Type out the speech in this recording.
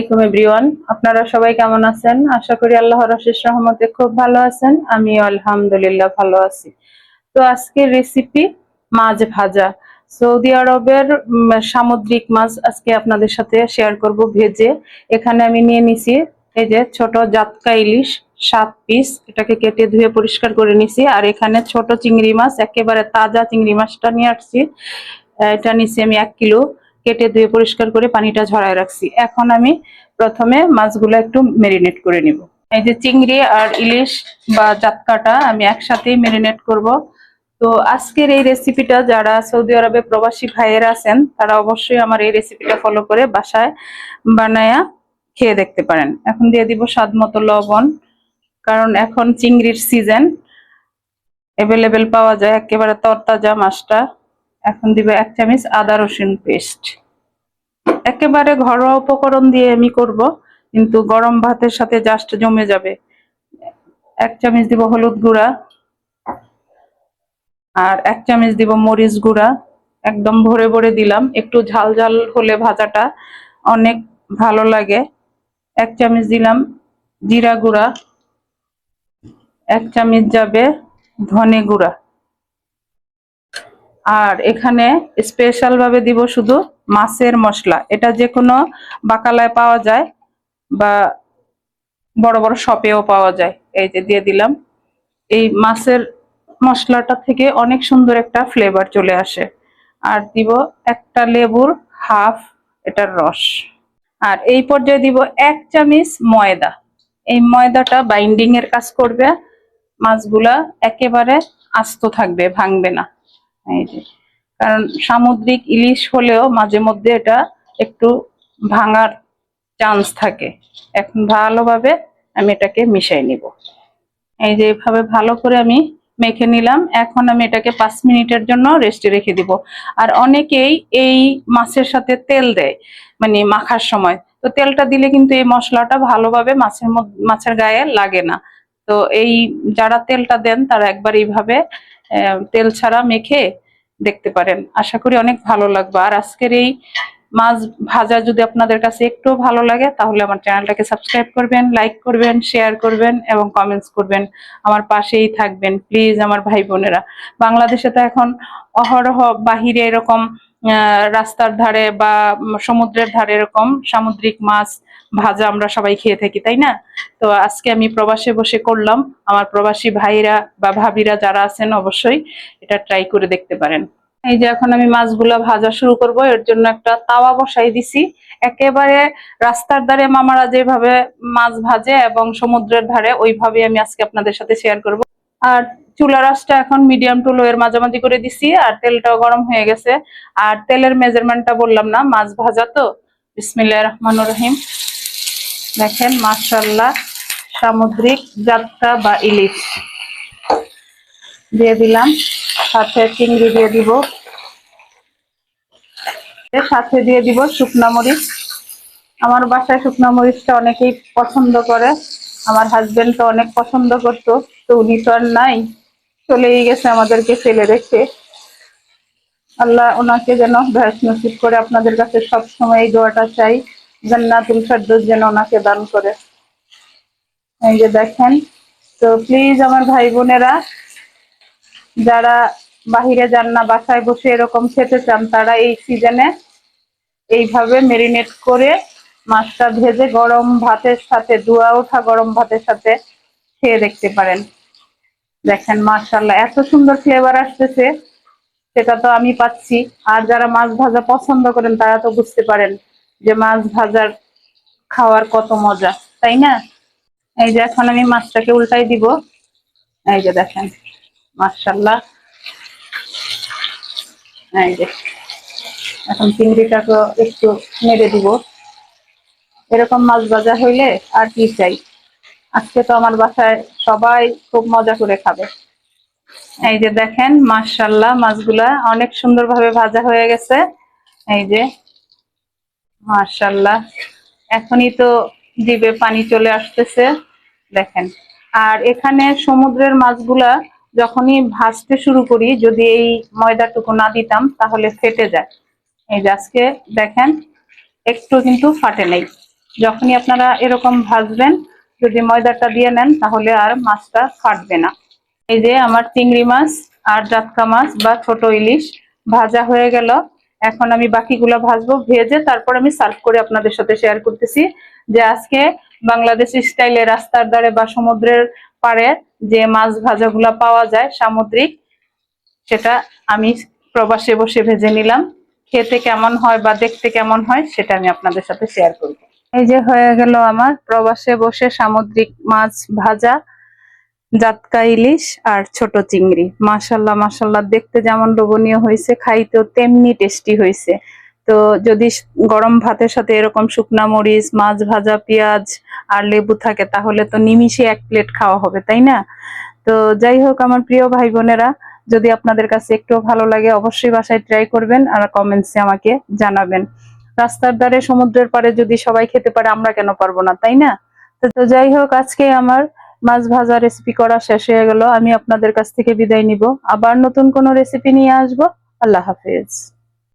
আলাইকুম এভরিওয়ান। আপনারা সবাই কেমন আছেন? আশা করি আল্লাহর অশেষ রহমতে খুব ভালো আছেন। আমি আলহামদুলিল্লাহ ভালো আছি। তো আজকের রেসিপি মাছ ভাজা। সৌদি আরবের সামুদ্রিক মাছ আজকে আপনাদের সাথে শেয়ার করব ভেজে। এখানে আমি নিয়ে নিছি এই যে ছোট জাতকা ইলিশ, সাত পিস এটাকে কেটে ধুয়ে পরিষ্কার করে নিছি। আর এখানে ছোট চিংড়ি মাছ, একেবারে তাজা চিংড়ি মাছটা নিয়ে আসছি। এটা নিছি আমি এক কিলো। কেটে ধুয়ে পরিষ্কার করে পানিটা ঝরায় রাখছি। এখন আমি প্রথমে মাছগুলো একটু মেরিনেট করে নিব। এই যে চিংড়ি আর ইলিশ বা জাতকাটা আমি একসাথেই মেরিনেট করব। তো আজকের এই রেসিপিটা যারা সৌদি আরবে প্রবাসী ভাইয়েরা আছেন, তারা অবশ্যই আমার এই রেসিপিটা ফলো করে বাসায় বানায়া খেয়ে দেখতে পারেন। এখন দিয়ে দিব স্বাদ মতো লবণ, কারণ এখন চিংড়ির সিজন অ্যাভেলেবেল পাওয়া যায়, একেবারে তরতাজা মাছটা। এখন দিবে এক চামচ আদা রসুন পেস্ট। একেবারে ঘরোয়া উপকরণ দিয়ে আমি করব, কিন্তু গরম ভাতের সাথে জাস্ট জমে যাবে। এক চামচ দিব হলুদ গুঁড়া আর এক চামচ দিব মরিচ গুঁড়া। একদম ভরে ভরে দিলাম, একটু ঝাল ঝাল হলে ভাজাটা অনেক ভালো লাগে। এক চামচ দিলাম জিরা গুঁড়া, এক চামচ যাবে ধনে গুঁড়া। আর এখানে স্পেশাল ভাবে দিব শুধু মাছের মশলা। এটা যে কোনো বাকালায় পাওয়া যায় বা বড় বড় শপেও পাওয়া যায়। এই যে দিয়ে দিলাম। এই মাছের মশলাটা থেকে অনেক সুন্দর একটা ফ্লেভার চলে আসে। আর দিব একটা লেবুর হাফ এটার রস। আর এই পর্যায়ে দিব এক চামিচ ময়দা। এই ময়দাটা বাইন্ডিং এর কাজ করবে। মাছগুলা একেবারে আস্ত থাকবে, ভাঙবে না। এই যে। কারণ সামুদ্রিক ইলিশ হলেও মাঝে মধ্যে এটা একটু ভাঙার চান্স থাকে। এখন ভালোভাবে আমি এটাকে মিশাই নিব। এই যে এভাবে ভালো করে আমি মেখে নিলাম। এখন আমি এটাকে পাঁচ মিনিটের জন্য রেস্টে রেখে দিব। আর অনেকেই এই মাছের সাথে তেল দেয় মানে মাখার সময়। তো তেলটা দিলে কিন্তু এই মশলাটা ভালোভাবে মাছের মাছের গায়ে লাগে না। তো এই যারা তেলটা দেন তারা একবার এইভাবে তেল ছাড়া মেখে দেখতে পারেন। আশা করি অনেক ভালো লাগবে। আর আজকের এই মাছ ভাজা যদি আপনাদের কাছে একটু ভালো লাগে, তাহলে আমার চ্যানেলটাকে সাবস্ক্রাইব করবেন, লাইক করবেন, শেয়ার করবেন এবং কমেন্টস করবেন। আমার পাশেই থাকবেন প্লিজ আমার ভাই বোনেরা। বাংলাদেশে তো এখন অহরহ বাহিরে এরকম রাস্তার ধারে বা সমুদ্রের ধারে এরকম সামুদ্রিক মাছ, ভাজা আমরা সবাই খেয়ে থাকি, তাই না? তো আজকে আমি প্রবাসে বসে করলাম। আমার প্রবাসী ভাইরা বা ভাবিরা যারা আছেন, অবশ্যই এটা ট্রাই করে দেখতে পারেন। এই যে এখন আমি মাছগুলা ভাজা শুরু করব, এর জন্য একটা তাওয়া বসাই দিছি। একেবারে রাস্তার ধারে মামারা যেভাবে মাছ ভাজে এবং সমুদ্রের ধারে ওইভাবে আমি আজকে আপনাদের সাথে শেয়ার করব। আর চুলা রাসটা এখন মিডিয়াম টু এর মাঝামাঝি করে দিছি, আর তেলটাও গরম হয়ে গেছে। আর তেলের মেজারমেন্টটা বললাম না, মাছ ভাজা তো? বিসমিল্লাহির রহমানির রহিম। দেখেন মাশাল্লাহ সামুদ্রিক যাত্রা বা ইলিশ। দিয়ে দিলাম, সাথে চিংড়ি দিয়ে দিব। সাথে দিয়ে দিব শুকনো মরিচ। আমার বাসায় শুকনা মরিচটা অনেকেই পছন্দ করে। আমার হাজবেন্ড তো অনেক পছন্দ করতো, তো উনি তো আর নাই। চলেই গেছে আমাদেরকে ফেলে রেখে। আল্লাহ ওনাকে যেন ভ্যাস নসিব করে আপনাদের কাছে সব সময় এই দোয়াটা চাই, জান্নাতুল ফেরদৌস যেন ওনাকে দান করে। এই যে দেখেন, তো প্লিজ আমার ভাই বোনেরা, যারা বাহিরে যান না, বাসায় বসে এরকম খেতে চান, তারা এই সিজনে এইভাবে মেরিনেট করে মাছটা ভেজে গরম ভাতের সাথে ধোয়া ওঠা গরম ভাতের সাথে খেয়ে দেখতে পারেন। দেখেন মাশাল্লাহ এত সুন্দর ফ্লেভার আসতেছে, সেটা তো আমি পাচ্ছি। আর যারা মাছ ভাজা পছন্দ করেন, তারা তো বুঝতে পারেন যে মাছ ভাজার খাওয়ার কত মজা, তাই না? এই যে এখন আমি মাছটাকে উল্টাই দিব। এই যে দেখেন মাশাল্লাহ এই যে, এখন চিংড়িটাকে একটু নেড়ে দিব। এরকম মাছ ভাজা হইলে আর কি চাই? আজকে তো আমার বাসায় সবাই খুব মজা করে খাবে। এই যে দেখেন মাশাল্লাহ মাছগুলা অনেক সুন্দরভাবে ভাজা হয়ে গেছে। এই যে মাশাল্লাহ এখনই তো জিভে পানি চলে আসতেছে, দেখেন। আর এখানে সমুদ্রের মাছগুলা যখনই ভাজতে শুরু করি, যদি এই ময়দাটুকু না দিতাম, তাহলে ফেটে যায়। এই যে আজকে দেখেন, একটু কিন্তু ফাটে নেই। যখনই আপনারা এরকম ভাজবেন যদি ময়দাটা দিয়ে নেন, তাহলে আর মাছটা ফাটবে না। এই যে আমার চিংড়ি মাছ আর জাতকা মাছ বা ছোট ইলিশ ভাজা হয়ে গেল। এখন আমি বাকিগুলো ভাজবো, ভেজে তারপর আমি সার্ভ করে আপনাদের সাথে শেয়ার করতেছি যে আজকে বাংলাদেশ স্টাইলে রাস্তার ধারে বা সমুদ্রের পাড়ে যে মাছ ভাজাগুলা পাওয়া যায় সামুদ্রিক, সেটা আমি প্রবাসে বসে ভেজে নিলাম। খেতে কেমন হয় বা দেখতে কেমন হয়, সেটা আমি আপনাদের সাথে শেয়ার করব। এই যে হয়ে গেল আমার। প্রবাসে বসে সামুদ্রিক মাছ ভাজা, জাতকা ইলিশ আর ছোট চিংড়ি। মাশাল্লাহ মাশাল্লাহ, দেখতে যেমন লোভনীয় হয়েছে, খাইতেও তেমনি টেস্টি হয়েছে। তো যদি গরম ভাতের সাথে এরকম শুকনা মরিচ, মাছ ভাজা, পেঁয়াজ আর লেবু থাকে, তাহলে তো নিমিষে এক প্লেট খাওয়া হবে, তাই না? তো যাই হোক, আমার প্রিয় ভাই বোনেরা যদি আপনাদের কাছে একটু ভালো লাগে, অবশ্যই বাসায় ট্রাই করবেন আর কমেন্টসে আমাকে জানাবেন। রাস্তার ধারে সমুদ্রের পারে যদি সবাই খেতে পারে, আমরা কেন পারব না, তাই না? তো যাই হোক, আজকে আমার মাছ ভাজা রেসিপি করা শেষ হয়ে গেল। আমি আপনাদের কাছ থেকে বিদায় নিব। আবার নতুন কোনো রেসিপি নিয়ে আসব। আল্লাহ হাফেজ।